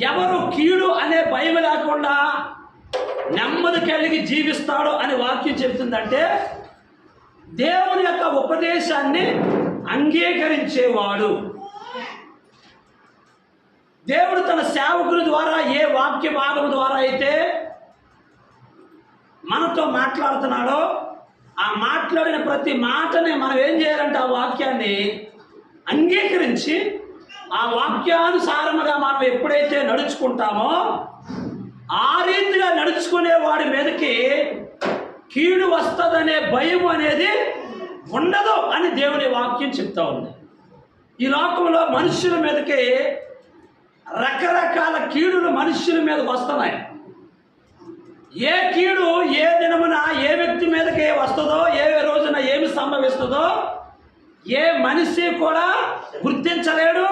ఎవరు కీడు అనే భయం లేకుండా నెమ్మది కలిగి జీవిస్తాడు అని వాక్యం చెబుతుందంటే దేవుని యొక్క ఉపదేశాన్ని అంగీకరించేవాడు. దేవుడు తన సేవకుల ద్వారా ఏ వాక్య భాగం ద్వారా అయితే మనతో మాట్లాడుతున్నాడో ఆ మాట్లాడిన ప్రతి మాటని మనం ఏం చేయాలంటే ఆ వాక్యాన్ని అంగీకరించి ఆ వాక్యానుసారముగా మనం ఎప్పుడైతే నడుచుకుంటామో ఆ రీతిగా నడుచుకునే వాడి మీదకి కీడు వస్తుందనే భయం అనేది ఉండదు అని దేవుని వాక్యం చెప్తా ఉంది. ఈ లోకంలో మనుషుల మీదకి రకరకాల కీడులు మనుషుల మీద వస్తున్నాయి. ఏ కీడు ఏ దినమున ఏ వ్యక్తి మీదకి వస్తుందో ఏ రోజున ఏమి సంభవిస్తుందో ఏ మనిషి కూడా గుర్తించలేడు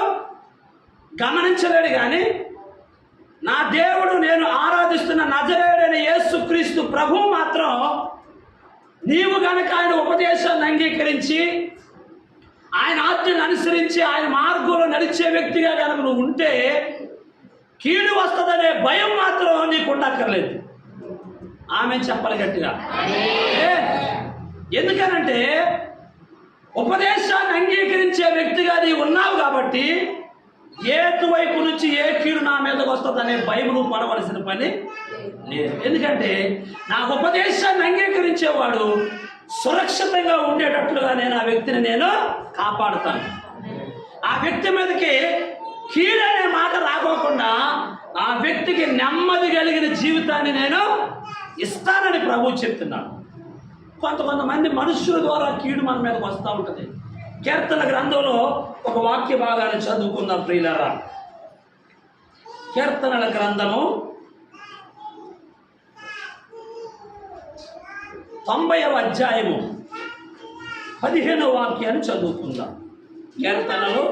గమనించలేడు కానీ నా దేవుడు నేను ఆరాధిస్తున్న నజరేడైన యేసుక్రీస్తు ప్రభు మాత్రం నీవు గనక ఆయన ఉపదేశాన్ని అంగీకరించి ఆయన ఆజ్ఞను అనుసరించి ఆయన మార్గంలో నడిచే వ్యక్తిగా కనుక నువ్వు ఉంటే కీడు వస్తుందనే భయం మాత్రం నీకు ఉండక్కర్లేదు. ఆమె చెప్పాలి గట్టిగా. ఎందుకనంటే ఉపదేశాన్ని అంగీకరించే వ్యక్తిగా నీవు ఉన్నావు కాబట్టి ఏటువైపు నుంచి ఏ కీడు నా మీదకి వస్తుందనే భయం పడవలసిన పని లేదు. ఎందుకంటే నా ఉపదేశాన్ని అంగీకరించేవాడు సురక్షితంగా ఉండేటట్లుగా నేను ఆ వ్యక్తిని నేను కాపాడుతాను. ఆ వ్యక్తి మీదకి కీడు అనే మాట రాకోకుండా ఆ వ్యక్తికి నెమ్మది కలిగిన జీవితాన్ని నేను ఇస్తానని ప్రభు చెప్తున్నాను కొంత కొంతమంది మనుషుల ద్వారా కీడు మన మీదకి వస్తూ ఉంటుంది. కీర్తన గ్రంథంలో ఒక వాక్య భాగాన్ని చదువుకుందాం ప్రియులారా. కీర్తనల గ్రంథము తొంభైవ అధ్యాయము పదిహేనవ వాక్యాన్ని చదువుకుందాం. కీర్తనలు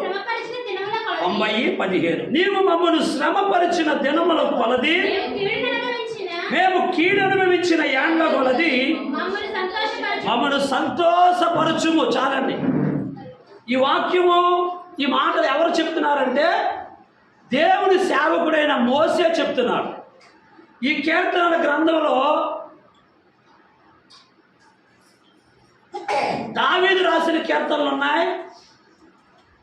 తొంభై పదిహేను. నీవు మమ్మను శ్రమపరిచిన దినముల కొలది మేము కీడును అనుభవించిన మేము కీడు అనుభవించిన యాండ్ల కొలది మమ్మల్ని సంతోషపరచుము. చాలండి. ఈ వాక్యము ఈ మాటలు ఎవరు చెప్తున్నారంటే దేవుని సేవకుడైన మోసే చెప్తున్నాడు. ఈ కీర్తనల గ్రంథంలో దావీదు రాసిన కీర్తనలు ఉన్నాయి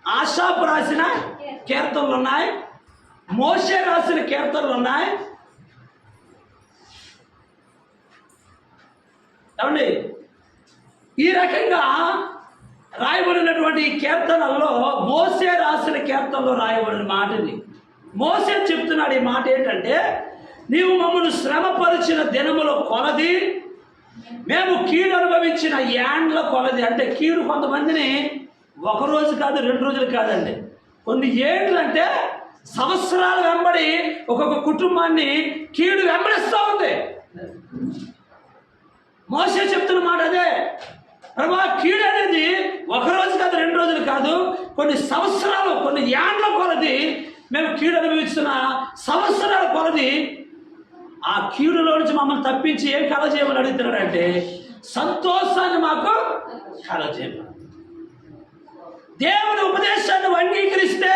ఆశాపు రాసిన కీర్తనలు ఉన్నాయి మోసే రాసిన కీర్తనలు ఉన్నాయి. ఏమండి? ఈ రకంగా రాయబడినటువంటి ఈ కీర్తనల్లో మోసే రాసిన కీర్తనలో రాయబడిన మాట ఇది. మోసే చెప్తున్నాడు ఈ మాట ఏంటంటే నీవు మమ్మల్ని శ్రమపరిచిన దినములో కొలది మేము కీడు అనుభవించిన యాండ్ల కొలది. అంటే కీడు కొంతమందిని ఒక రోజు కాదు రెండు రోజులు కాదండి. కొన్ని ఏండ్లు అంటే సంవత్సరాలు వెంబడి ఒక్కొక్క కుటుంబాన్ని కీడు వెంబడిస్తూ ఉంది. మోసే చెప్తున్న మాట అదే ప్రభా కీడు అనేది ఒక రోజు కాదు రెండు రోజులు కాదు. కొన్ని సంవత్సరాలు కొన్ని యాండ్ల కొలది మేము కీడు అనుభవిస్తున్న సంవత్సరాల కొలది ఆ కీడులో నుంచి మమ్మల్ని తప్పించి ఏం కలజేయమని అడుగుతున్నాడంటే సంతోషాన్ని మాకు కలజేయమని దేవుని ఉపదేశాన్ని అంగీకరిస్తే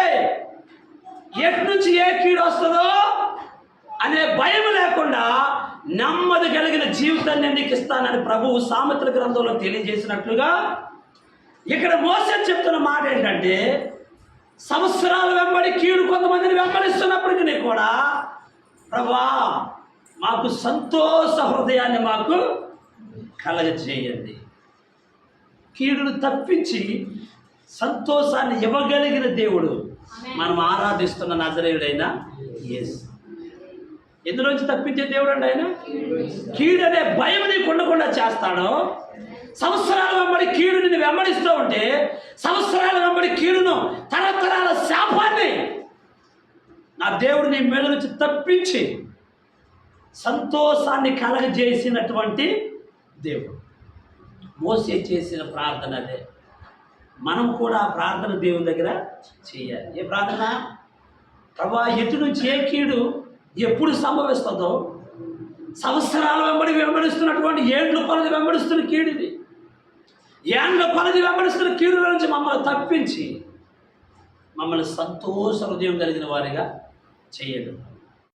ఎటు నుంచి ఏ కీడు వస్తుందో అనే భయం లేకుండా నెమ్మది కలిగిన జీవితాన్ని నేను నీకు ఇస్తానని ప్రభువు సామెతల గ్రంథంలో తెలియజేసినట్లుగా ఇక్కడ మోసం చెప్తున్న మాట ఏంటంటే సంవత్సరాల వెంబడి కీడు కొంతమందిని వెంబడిస్తున్నప్పటికీ కూడా ప్రభా మాకు సంతోష హృదయాన్ని మాకు కలగజేయండి. కీడును తప్పించి సంతోషాన్ని ఇవ్వగలిగిన దేవుడు మనం ఆరాధిస్తున్న నజరేయుడైన ఎస్ ఎందులోంచి తప్పించే దేవుడు అండి ఆయన? కీడు అనే భయం నీకు ఉండకుండా చేస్తాడో. సంవత్సరాల వెంబడి కీడు నిన్ను వెంబడిస్తూ ఉంటే సంవత్సరాల వెంబడి కీడును తరతరాల శాపాన్ని నా దేవుడు నీ మీద నుంచి తప్పించి సంతోషాన్ని కలగజేసినటువంటి దేవుడు. మోసే చేసిన ప్రార్థన అదే. మనం కూడా ఆ ప్రార్థన దేవుని దగ్గర చేయాలి. ఏ ప్రార్థన? ప్రభా ఎటు నుంచి ఏ కీడు ఎప్పుడు సంభవిస్తుందో సంవత్సరాల వెంబడి వెంబడిస్తున్నటువంటి ఏండ్ల కొలది వెంబడిస్తున్న కీడిది ఏండ్ల కొలది వెంబడిస్తున్న కీడు నుంచి మమ్మల్ని తప్పించి మమ్మల్ని సంతోష హృదయం కలిగిన వారిగా చేయడం